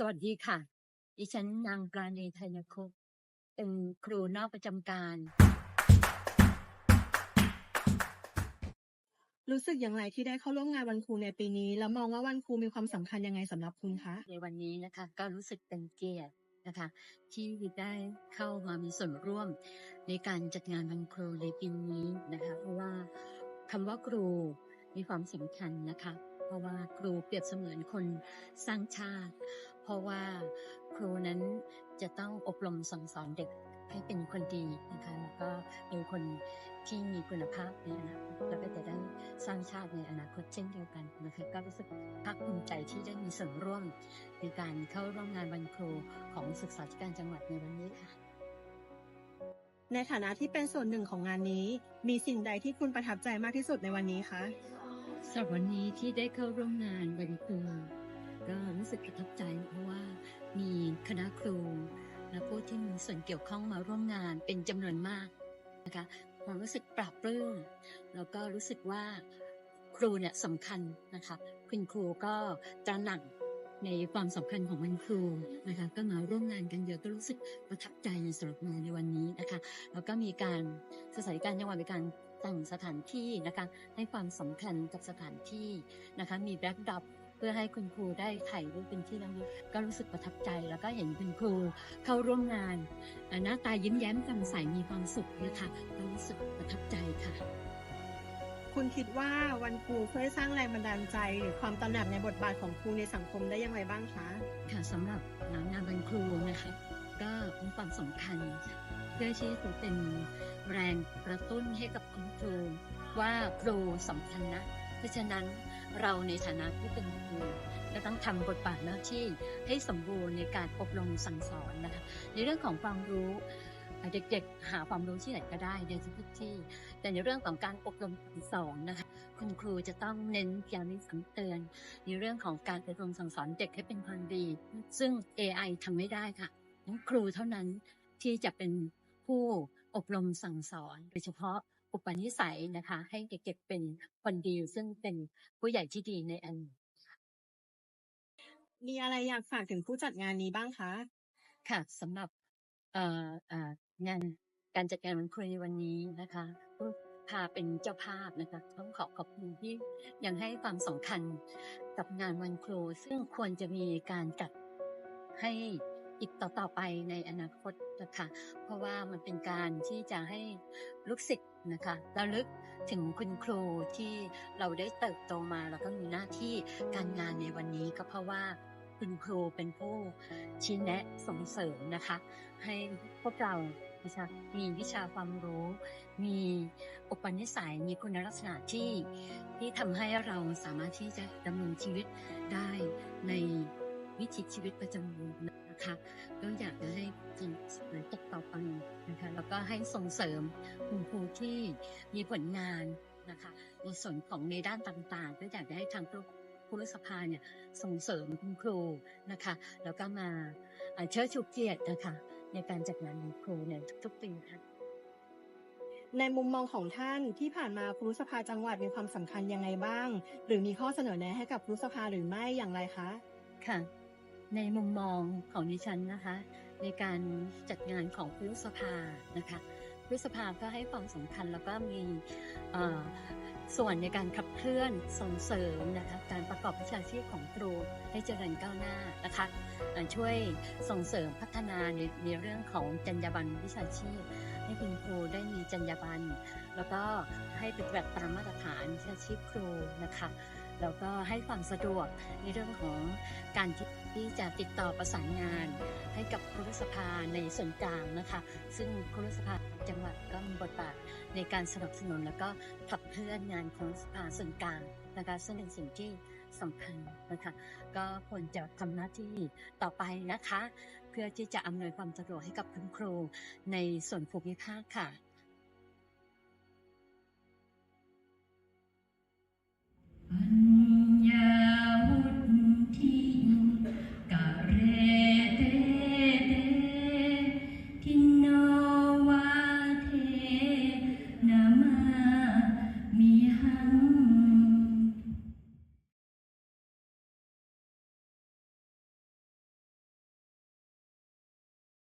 สวัสดีค่ะ ดิฉันนางปราณีธัญคุปต์เป็นครูนอกประจำการ รู้สึกอย่างไรที่ได้เข้าร่วมงานวันครูในปีนี้ แล้วมองว่าวันครูมีความสำคัญยังไงสำหรับคุณคะ ในวันนี้นะคะ ก็รู้สึกเป็นเกียรตินะคะ ที่ได้เข้ามามีส่วนร่วมในการจัดงานวันครูในปีนี้นะคะ เพราะว่าคำว่าครูมีความสำคัญนะคะ เพราะว่าครูเปรียบเสมือนคนสร้างชาติ เพราะว่าครูนั้นจะต้องอบรมสั่งสอนเด็กให้เป็นคนดีนะคะแล้วก็เป็นคนที่มีคุณภาพในอนาคตแล้วก็จะได้สร้างชาติในอนาคตเช่นเดียวกันนะคะก็รู้สึกภาคภูมิใจที่ได้มีส่วนร่วมในการเข้าร่วมงานวันครูของศึกษาธิการจังหวัดในวันนี้ค่ะ ในฐานะที่เป็นส่วนหนึ่งของงานนี้ มีสิ่งใดที่คุณประทับใจมากที่สุดในวันนี้คะ สำหรับวันนี้ที่ได้เข้าร่วมงานวันครูก็รู้สึกประทับใจเพราะว่ามีคณะครู และผู้ที่มีส่วนเกี่ยวข้องมาร่วมงานเป็นจำนวนมากนะคะความรู้สึกปราบปลื้มแล้วก็รู้สึกว่าครูเนี่ยสำคัญนะคะคุณครูก็ตระหนักในความสำคัญของวันครูนะคะก็มาร่วมงานกันเยอะก็รู้สึกประทับใจสำหรับงานในวันนี้นะคะแล้วก็มีการสถานการจังหวัดมีการ แต่งสถานที่นะคะให้ความสำคัญกับสถานที่นะคะมีแบ็กดรอปเพื่อให้คุณครูได้ถ่ายรูปเป็นที่ระลึกก็รู้สึกประทับใจ แล้วก็เห็นคุณครูเข้าร่วมงานเอ่อหน้าตายิ้มแย้มแจ่มใสมีความสุขนะคะก็รู้สึกประทับใจค่ะ คุณคิดว่าวันครูช่วยสร้างแรงบันดาลใจ หรือความตระหนักในบทบาทของครูในสังคมได้อย่างไรบ้างคะค่ะสำหรับงานวันครูนะคะ ก็มีความสำคัญ เพื่อที่จะเป็นแรงกระตุ้นให้กับคุณครูว่าครูสำคัญนะ เพราะฉะนั้นเราในฐานะผู้เป็นครูก็ต้องทำบทบาทหน้าที่ให้สมบูรณ์ในการอบรมสั่งสอนนะคะในเรื่องของความรู้เด็กๆ หาความรู้ที่ไหนก็ได้ในทุกที่ แต่ในเรื่องของการอบรมสั่งสอนนะคะ คุณครูจะต้องเน้นย้ำซ้ำเตือนในเรื่องของการอบรมสั่งสอนเด็กให้เป็นคนดี ซึ่ง AI ทำไม่ได้ค่ะต้องครูเท่านั้นที่จะเป็น ผู้อบรมสั่งสอนโดยเฉพาะอุปนิสัยนะคะ ให้เด็กๆเป็นคนดีซึ่งเป็นผู้ใหญ่ที่ดีในอันมีอะไรอยากฝากถึงผู้จัดงานนี้บ้างคะ ค่ะสำหรับเอ่อเอ่องานการจัดงานวันครูในวันนี้นะคะผู้พาเป็นเจ้าภาพนะคะต้องขอขอบคุณที่ยังให้ความสำคัญกับงานวันครูซึ่งควรจะมีการจัดให้อีกต่อๆไปในอนาคต นะคะเพราะว่ามันเป็นการที่จะให้ลูกศิษย์นะคะระลึกถึงคุณครูที่เราได้เติบโตมาแล้วก็มีหน้าที่การงานในวันนี้ก็เพราะว่าคุณครูเป็นผู้ชี้แนะส่งเสริมนะคะ ให้พวกเรานะคะมีวิชาความรู้ มีอุปนิสัยมีคุณลักษณะที่ที่ทำให้เราสามารถที่จะดำเนินชีวิตได้ในวิถีชีวิตประจำวันนะคะก็อยากจะให้ ก็ให้ส่งเสริมคุณครูที่มีผลงานนะคะในส่วนของในด้านต่างๆ ก็อยากจะให้ทางครูครูสภาเนี่ยส่งเสริมคุณครูนะคะ แล้วก็มาเอ่อเชิดชูเกียรตินะคะ ในการจัดงานของครูในทุกๆปีค่ะในมุมมองของท่านที่ผ่านมาครูสภาจังหวัดมีความสำคัญยังไงบ้าง หรือมีข้อเสนอแนะให้กับครูสภาหรือไม่อย่างไรคะ ค่ะ ในมุมมองของดิฉันนะคะ ในการจัดงานของครูสภานะคะครูสภาก็ให้ความสำคัญแล้วก็มีส่วนในการขับเคลื่อนส่งเสริมนะคะการประกอบวิชาชีพของครูให้เจริญก้าวหน้านะคะช่วยส่งเสริมพัฒนาในในเรื่องของจรรยาบรรณวิชาชีพ ให้คุณครูได้มีจรรยาบรรณแล้วก็ให้ปฏิบัติตามมาตรฐานวิชาชีพครูนะคะ แล้วก็ให้ความสะดวกในเรื่องของการที่จะติดต่อประสานงาน ให้กับครุสภาในส่วนกลางนะคะ ซึ่งครุสภาจังหวัดก็มีบทบาทในการสนับสนุน แล้วก็ขับเคลื่อนงานครุสภาส่วนกลางนะคะซึ่งเป็นสิ่งที่สำคัญนะคะก็ควรจะทำหน้าที่ต่อไปนะคะ เพื่อที่จะอำนวยความสะดวกให้กับคุณครูในส่วนภูมิภาคค่ะ